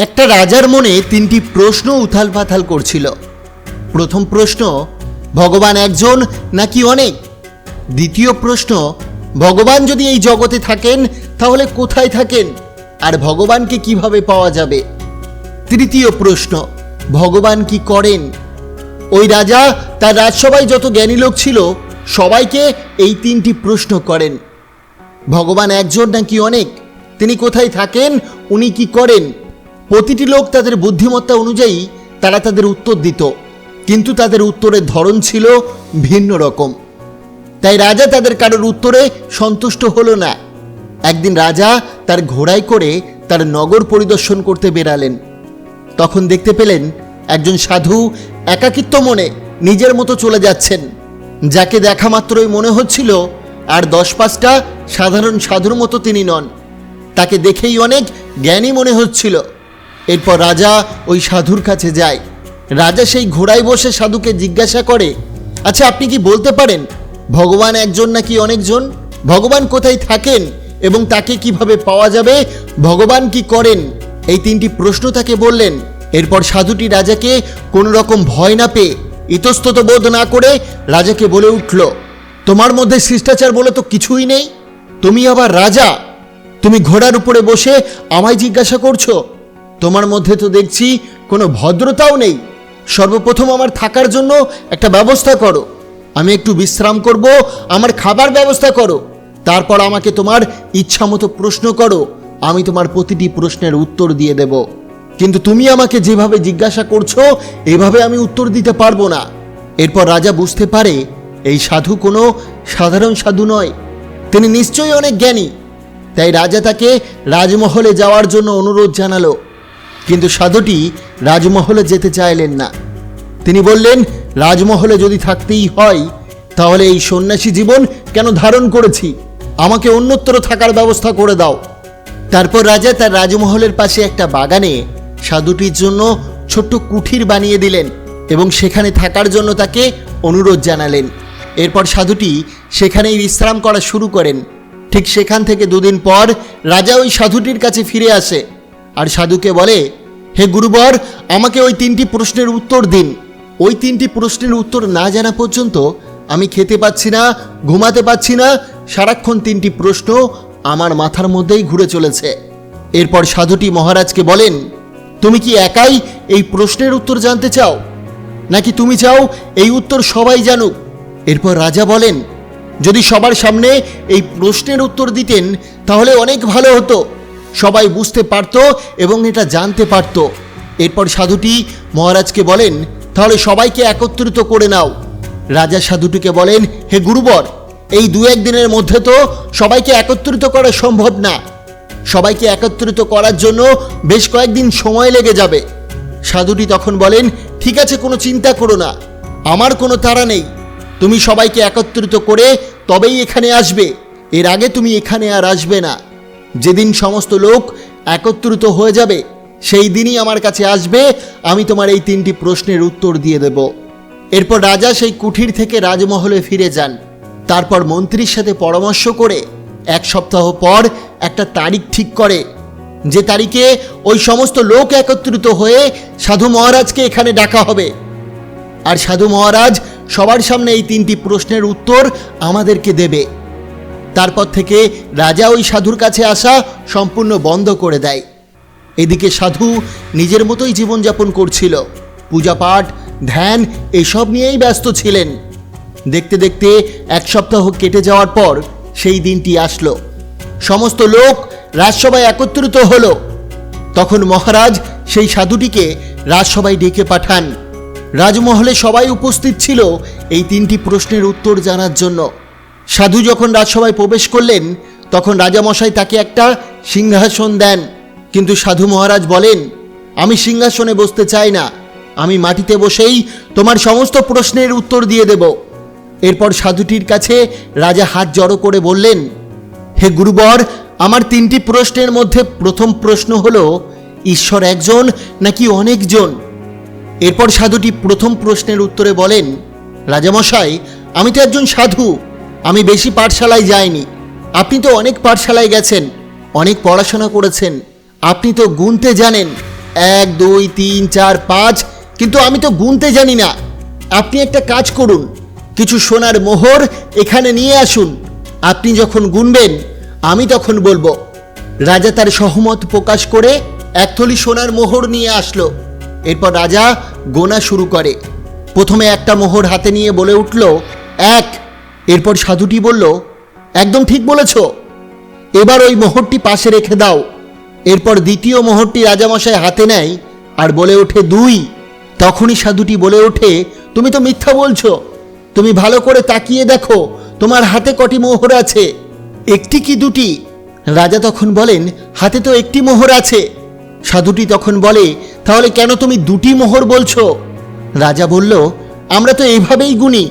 একটা রাজার মনে তিনটি প্রশ্ন উথাল পাথাল করছিল। প্রথম প্রশ্ন, ভগবান একজন নাকি অনেক? দ্বিতীয় প্রশ্ন, ভগবান যদি এই জগতে থাকেন, তাহলে কোথায় থাকেন? আর ভগবানকে কীভাবে পাওয়া যাবে? তৃতীয় প্রশ্ন, ভগবান কি করেন? ওই রাজা, তার রাজসভায় যত জ্ঞানী লোক ছিল, সবাইকে এই তিনটি প্রশ্ন করেন। ভগবান একজন নাকি অনেক? তিনি কোথায় থাকেন? উনি কি করেন? প্রতিটি লোক তাদের বুদ্ধিমত্তা অনুযায়ী তারা তাদের উত্তর দিত। কিন্তু তাদের উত্তরের ধরন ছিল ভিন্ন রকম। তাই রাজা তাদের কারোর উত্তরে সন্তুষ্ট হলো না। একদিন রাজা তার ঘোড়ায় করে তার নগর পরিদর্শন করতে বেরালেন। তখন দেখতে পেলেন একজন সাধু একাকিত্ব মনে নিজের মতো চলে যাচ্ছেন, যাকে দেখা মাত্রই মনে হচ্ছিল আর দশ পাঁচটা সাধারণ সাধুর মতো তিনি নন। তাকে দেখেই অনেক জ্ঞানী মনে হচ্ছিল। এরপর রাজা ওই সাধুর কাছে যায়। রাজা সেই ঘোড়ায় বসে সাধুকে জিজ্ঞাসা করে আচ্ছা আপনি কি বলতে পারেন, ভগবান একজন নাকি অনেকজন? ভগবান কোথায় থাকেন এবং তাকে কীভাবে পাওয়া যাবে? ভগবান কি করেন? এই তিনটি প্রশ্ন তাকে বললেন। এরপর সাধুটি রাজাকে কোনো রকম ভয় না পেয়ে ইতস্তত বোধ না করে রাজাকে বলে উঠল, তোমার মধ্যে শিষ্টাচার বলে তো কিছুই নেই? তুমি আবার রাজা? তুমি ঘোড়ার উপরে বসে আমায় জিজ্ঞাসা করছ? তোমার মধ্যে তো দেখছি কোনো ভদ্রতাও নেই। সর্বপ্রথম আমার থাকার জন্য একটা ব্যবস্থা করো। আমি একটু বিশ্রাম করব, আমার খাবার ব্যবস্থা করো। তারপর আমাকে তোমার ইচ্ছা মতো প্রশ্ন করো, আমি তোমার প্রতিটি প্রশ্নের উত্তর দিয়ে দেব। কিন্তু তুমি আমাকে যেভাবে জিজ্ঞাসা করছ, এভাবে আমি উত্তর দিতে পারব না। এরপর রাজা বুঝতে পারে, এই সাধু কোনো সাধারণ সাধু নয়। তিনি নিশ্চয়ই অনেক জ্ঞানী। তাই রাজা তাকে রাজমহলে যাওয়ার জন্য অনুরোধ জানালো। কিন্তু সাধুটি রাজমহলে যেতে চাইলেন না। তিনি বললেন, রাজমহলে যদি থাকতেই হয়, তাহলে এই সন্ন্যাসী জীবন কেন ধারণ করেছি? আমাকে অন্যত্র থাকার ব্যবস্থা করে দাও। তারপর রাজা তার রাজমহলের পাশে একটা বাগানে সাধুটির জন্য ছোট্ট কুঠির বানিয়ে দিলেন এবং সেখানে থাকার জন্য তাকে অনুরোধ জানালেন। এরপর সাধুটি সেখানেই বিশ্রাম করা শুরু করেন। ঠিক সেখান থেকে দুদিন পর রাজা ওই সাধুটির কাছে ফিরে আসে। আর সাধুকে বলে হে গুরুবর, আমাকে ওই তিনটি প্রশ্নের উত্তর দিন। ওই তিনটি প্রশ্নের উত্তর না জানা পর্যন্ত আমি খেতে পাচ্ছি না, ঘুমাতে পাচ্ছি না, সারাক্ষণ তিনটি প্রশ্ন আমার মাথার মধ্যেই ঘুরে চলেছে। এরপর সাধুটি মহারাজকে বলেন, তুমি কি একাই এই প্রশ্নের উত্তর জানতে চাও? নাকি তুমি চাও এই উত্তর সবাই জানুক? এরপর রাজা বলেন, যদি সবার সামনে এই প্রশ্নের উত্তর দিতেন, তাহলে অনেক ভালো হতো। সবাই বুঝতে পারত এবং এটা জানতে পারত। এরপর সাধুটি মহারাজকে বলেন, তাহলে সবাইকে একত্রিত করে নাও। রাজা সাধুটিকে বলেন, হে গুরুবর, এই দু এক দিনের মধ্যে তো সবাইকে একত্রিত করা সম্ভব না। সবাইকে একত্রিত করার জন্য বেশ কয়েকদিন সময় লেগে যাবে। সাধুটি তখন বলেন, ঠিক আছে, কোনো চিন্তা করো না। আমার কোনো তাড়া নেই। তুমি সবাইকে একত্রিত করে তবেই এখানে আসবে। এর আগে তুমি এখানে আর আসবে না। যেদিন সমস্ত লোক একত্রিত হয়ে যাবে, সেই দিনই আমার কাছে আসবে, আমি তোমার এই তিনটি প্রশ্নের উত্তর দিয়ে দেব। এরপর রাজা সেই কুঠির থেকে রাজমহলে ফিরে যান। তারপর মন্ত্রীর সাথে পরামর্শ করে এক সপ্তাহ পর একটা তারিখ ঠিক করে। যে তারিখে ওই সমস্ত লোক একত্রিত হয়ে সাধু মহারাজকে এখানে ডাকা হবে। আর সাধু মহারাজ সবার সামনে এই তিনটি প্রশ্নের উত্তর আমাদেরকে দেবে। তারপর থেকে রাজা ওই সাধুর কাছে আসা সম্পূর্ণ বন্ধ করে দেয়। এদিকে সাধু নিজের মতোই জীবনযাপন করছিল। পূজাপাঠ, ধ্যান এসব নিয়েই ব্যস্ত ছিলেন। দেখতে দেখতে এক সপ্তাহ কেটে যাওয়ার পর সেই দিনটি আসলো। সমস্ত লোক রাজসভায় একত্রিত হলো। তখন মহারাজ সেই সাধুটিকে রাজসভায় ডেকে পাঠান। রাজমহলে সবাই উপস্থিত ছিল এই তিনটি প্রশ্নের উত্তর জানার জন্য। সাধু যখন রাজসভায় প্রবেশ করলেন, তখন রাজামশাই তাকে একটা সিংহাসন দেন। কিন্তু সাধু মহারাজ বলেন, আমি সিংহাসনে বসতে চাই না। আমি মাটিতে বসেই তোমার সমস্ত প্রশ্নের উত্তর দিয়ে দেব। এরপর সাধুটির কাছে রাজা হাত জড়ো করে বললেন, হে গুরুবর, আমার তিনটি প্রশ্নের মধ্যে প্রথম প্রশ্ন হল, ঈশ্বর একজন নাকি অনেকজন? এরপর সাধুটি প্রথম প্রশ্নের উত্তরে বলেন, রাজামশাই, আমি তো একজন সাধু। আমি বেশি পাঠশালায় যাইনি। আপনি তো অনেক পাঠশালায় গেছেন, অনেক পড়াশোনা করেছেন। আপনি তো গুনতে জানেন। এক, দুই, তিন, চার, পাঁচ, কিন্তু আমি তো গুনতে জানি না। আপনি একটা কাজ করুন, কিছু সোনার মোহর এখানে নিয়ে আসুন। আপনি যখন গুনবেন, আমি তখন বলব, রাজা তার সহমত প্রকাশ করে একথলি সোনার মোহর নিয়ে আসলো। এরপর রাজা গোনা শুরু করে। প্রথমে একটা মোহর হাতে নিয়ে বলে উঠল, এক এরপর সাধুটি বলল, একদম ঠিক বলেছ। এবার ওই মোহরটি পাশে রেখে দাও। এরপর দ্বিতীয় মোহরটি রাজামশাই হাতে নেয় আর বলে ওঠে, দুই। তখনই সাধুটি বলে ওঠে, তুমি তো মিথ্যা বলছো। তুমি ভালো করে তাকিয়ে দেখো, তোমার হাতে কটি মোহর আছে। একটি কি দুটি? রাজা তখন বলেন, হাতে তো একটি মোহর আছে। সাধুটি তখন বলে, তাহলে কেন তুমি দুটি মোহর বলছো? রাজা বলল, আমরা তো এইভাবেই গুনি।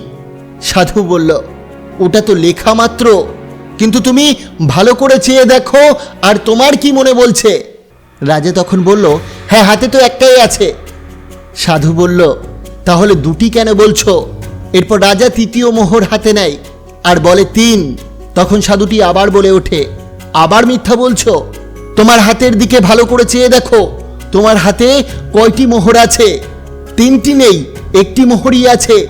সাধু বলল ওটা তো লেখা মাত্র। কিন্তু তুমি ভালো করে চেয়ে দেখো, আর তোমার কি মনে বলছে? রাজা তখন বলল হ্যাঁ হাতে তো একটাই আছে। সাধু বলল, তাহলে দুটি কেন বলছো? এরপর রাজা তৃতীয় মোহর হাতে নেয়, আর বলে, তিন। তখন সাধুটি আবার বলে ওঠে, আবার মিথ্যা বলছো? তোমার হাতের দিকে ভালো করে চেয়ে দেখো। তোমার হাতে কয়টি মোহর আছে? তিনটি নেই, একটি মোহরই আছে।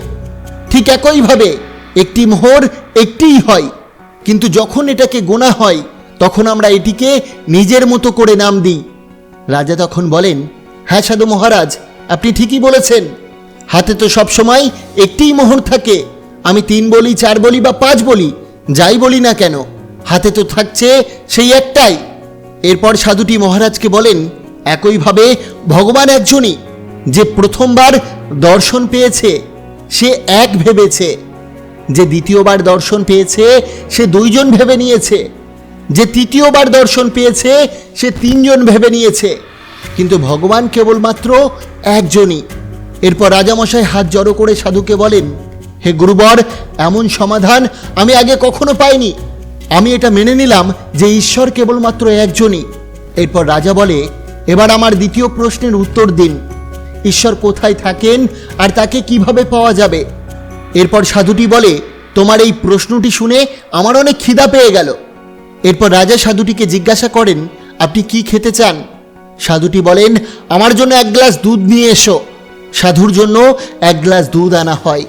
ঠিক একইভাবে। একটি মোহর একটিই হয়। কিন্তু যখন এটাকে গোনা হয়, তখন আমরা এটিকে নিজের মতো করে নাম দিই। রাজা তখন বলেন হ্যাঁ সাধু মহারাজ, আপনি ঠিকই বলেছেন। হাতে তো সবসময় একটিই মোহর থাকে। আমি তিন বলি, চার বলি বা পাঁচ বলি, যাই বলি না কেন, হাতে তো থাকছে সেই একটাই। এরপর সাধুটি মহারাজকে বলেন, একইভাবে ভগবান একজনই, যে প্রথমবার দর্শন পেয়েছে, সে এক ভেবেছে। যে দ্বিতীয়বার দর্শন পেয়েছে, সে দুইজন ভেবে নিয়েছে। যে তৃতীয়বার দর্শন পেয়েছে, সে তিনজন ভেবে নিয়েছে। কিন্তু ভগবান কেবলমাত্র একজনই। এরপর রাজামশাই হাত জড়ো করে সাধুকে বলেন, হে গুরুবর, এমন সমাধান আমি আগে কখনো পাইনি। আমি এটা মেনে নিলাম যে ঈশ্বর কেবলমাত্র একজনই। এরপর রাজা বলে, এবার আমার দ্বিতীয় প্রশ্নের উত্তর দিন। ঈশ্বর কোথায় থাকেন আর তাকে কীভাবে পাওয়া যাবে? এরপর সাধুটি বলে, তোমার এই প্রশ্নটি শুনে আমার অনেক খিদা পেয়ে গেল। এরপর রাজা সাধুটিকে জিজ্ঞাসা করেন, আপনি কি খেতে চান? সাধুটি বলেন, আমার জন্য এক গ্লাস দুধ নিয়ে এসো। সাধুর জন্য এক গ্লাস দুধ আনা হয়।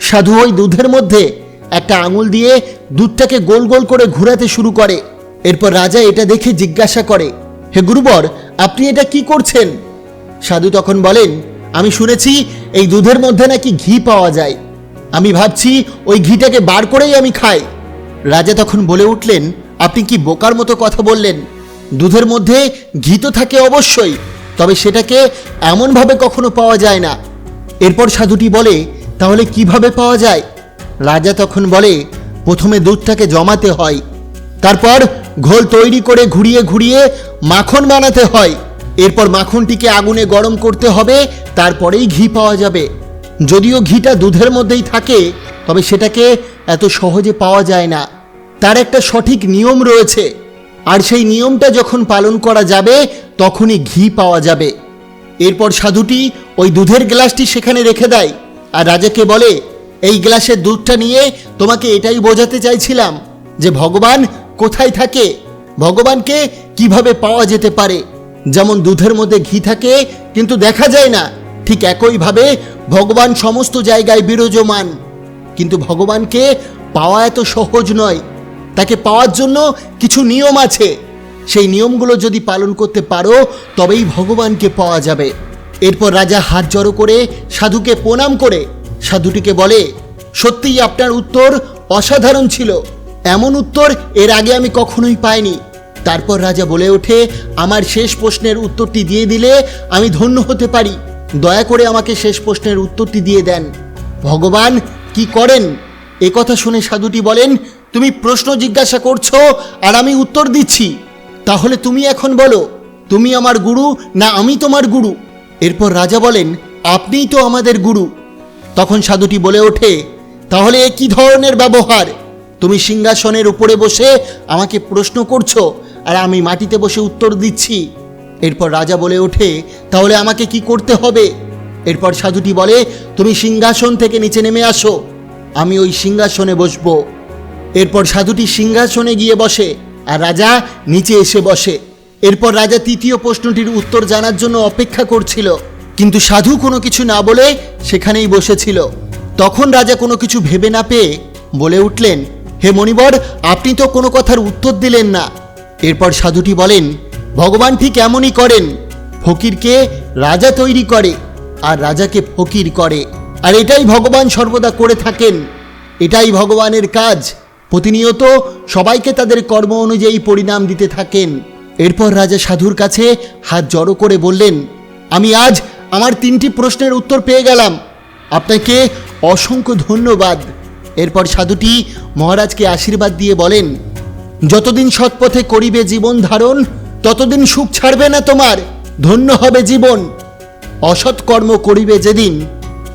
সাধু ওই দুধের মধ্যে একটা আঙুল দিয়ে দুধটাকে গোল গোল করে ঘোরাতে শুরু করে। এরপর রাজা এটা দেখে জিজ্ঞাসা করে, হে গুরুবর, আপনি এটা কি করছেন? সাধু তখন বলেন, আমি শুনেছি এই দুধের মধ্যে নাকি ঘি পাওয়া যায়। আমি ভাবছি ওই ঘিটাকে বার করেই আমি খাই। রাজা তখন বলে উঠলেন, আপনি কি বোকার মতো কথা বললেন? দুধের মধ্যে ঘি তো থাকে অবশ্যই, তবে সেটাকে এমনভাবে কখনো পাওয়া যায় না। এরপর সাধুটি বলে, তাহলে কীভাবে পাওয়া যায়? রাজা তখন বলে, প্রথমে দুধটাকে জমাতে হয়, তারপর ঘোল তৈরি করে ঘুরিয়ে ঘুরিয়ে মাখন বানাতে হয়। এরপর মাখনটিকে আগুনে গরম করতে হবে, তারপরেই ঘি পাওয়া যাবে। যদিও ঘিটা দুধের মধ্যেই থাকে, তবে সেটাকে এত সহজে পাওয়া যায় না। তার একটা সঠিক নিয়ম রয়েছে। আর সেই নিয়মটা যখন পালন করা যাবে, তখনই ঘি পাওয়া যাবে। এরপর সাধুটি ওই দুধের গ্লাসটি সেখানে রেখে দেয় আর রাজাকে বলে, এই গ্লাসের দুধটা নিয়ে তোমাকে এটাই বোঝাতে চাইছিলাম যে ভগবান কোথায় থাকে, ভগবানকে কীভাবে পাওয়া যেতে পারে। যেমন দুধের মধ্যে ঘি থাকে, কিন্তু দেখা যায় না, ঠিক একইভাবে ভগবান সমস্ত জায়গায় বিরাজমান। কিন্তু ভগবানকে পাওয়া এত সহজ নয়। তাকে পাওয়ার জন্য কিছু নিয়ম আছে। সেই নিয়মগুলো যদি পালন করতে পারো, তবেই ভগবানকে পাওয়া যাবে। এরপর রাজা হাত জড়ো করে সাধুকে প্রণাম করে। সাধুটিকে বলে, সত্যিই আপনার উত্তর অসাধারণ ছিল। এমন উত্তর এর আগে আমি কখনোই পাইনি। তারপর রাজা বলে ওঠে, আমার শেষ প্রশ্নের উত্তরটি দিয়ে দিলে আমি ধন্য হতে পারি। দয়া করে আমাকে শেষ প্রশ্নের উত্তরটি দিয়ে দেন। ভগবান, কি করেন? এ কথা শুনে সাধুটি বলেন, তুমি প্রশ্ন জিজ্ঞাসা করছ আর আমি উত্তর দিচ্ছি। তাহলে তুমি এখন বলো, তুমি আমার গুরু না আমি তোমার গুরু? এরপর রাজা বলেন, আপনিই তো আমাদের গুরু। তখন সাধুটি বলে ওঠে, তাহলে এ কী ধরনের ব্যবহার? তুমি সিংহাসনের উপরে বসে আমাকে প্রশ্ন করছ আর আমি মাটিতে বসে উত্তর দিচ্ছি। এরপর রাজা বলে ওঠে, তাহলে আমাকে কি করতে হবে? এরপর সাধুটি বলে, তুমি সিংহাসন থেকে নিচে নেমে আসো, আমি ওই সিংহাসনে বসবো। এরপর সাধুটি সিংহাসনে গিয়ে বসে আর রাজা নিচে এসে বসে। এরপর রাজা তৃতীয় প্রশ্নটির উত্তর জানার জন্য অপেক্ষা করছিল, কিন্তু সাধু কোনো কিছু না বলে সেখানেই বসেছিল। তখন রাজা কোনো কিছু ভেবে না পেয়ে বলে উঠলেন, হে মণিবর, আপনি তো কোনো কথার উত্তর দিলেন না। এরপর সাধুটি বলেন ভগবান ঠিক এমনই করেন। ফকিরকে রাজা তৈরি করে আর রাজাকে ফকির করে। আর এটাই ভগবান সর্বদা করে থাকেন। এটাই ভগবানের কাজ। প্রতিনিয়ত সবাইকে তাদের কর্ম অনুযায়ী পরিণাম দিতে থাকেন। এরপর রাজা সাধুর কাছে হাত জড়ো করে বললেন, আমি আজ আমার তিনটি প্রশ্নের উত্তর পেয়ে গেলাম। আপনাকে অসংখ্য ধন্যবাদ। এরপর সাধুটি মহারাজকে আশীর্বাদ দিয়ে বলেন, যতদিন সৎপথে করিবে জীবন ধারণ ততদিন সুখ ছাড়বে না তোমার, ধন্য হবে জীবন। অসৎ কর্ম করিবে যেদিন,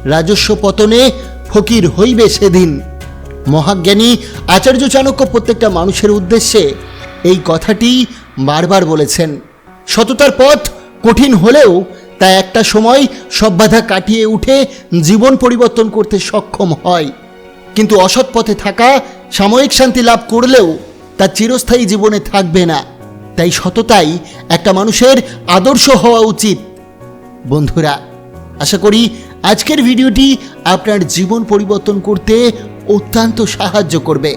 রাজস্ব পতনে ফকির হইবে সেদিন। মহাজ্ঞানী আচার্য চাণক্য প্রত্যেকটা মানুষের উদ্দেশ্যে এই কথাটি বারবার বলেছেন। সততার পথ কঠিন হলেও তা একটা সময় সব বাধা কাটিয়ে উঠে জীবন পরিবর্তন করতে সক্ষম হয়। কিন্তু অসৎ পথে থাকা সাময়িক শান্তি লাভ করলেও তা চিরস্থায়ী জীবনে থাকবে না। তাই সততাই একটা মানুষের আদর্শ হওয়া উচিত। বন্ধুরা, আশা করি আজকের ভিডিওটি আপনার জীবন পরিবর্তন করতে অত্যন্ত সাহায্য করবে।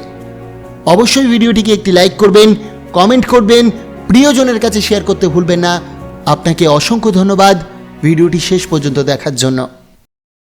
অবশ্যই ভিডিওটিকে একটি লাইক করবেন, কমেন্ট করবেন, প্রিয়জনের কাছে শেয়ার করতে ভুলবেন না। আপনাকে অসংখ্য ধন্যবাদ ভিডিওটি শেষ পর্যন্ত দেখার জন্য।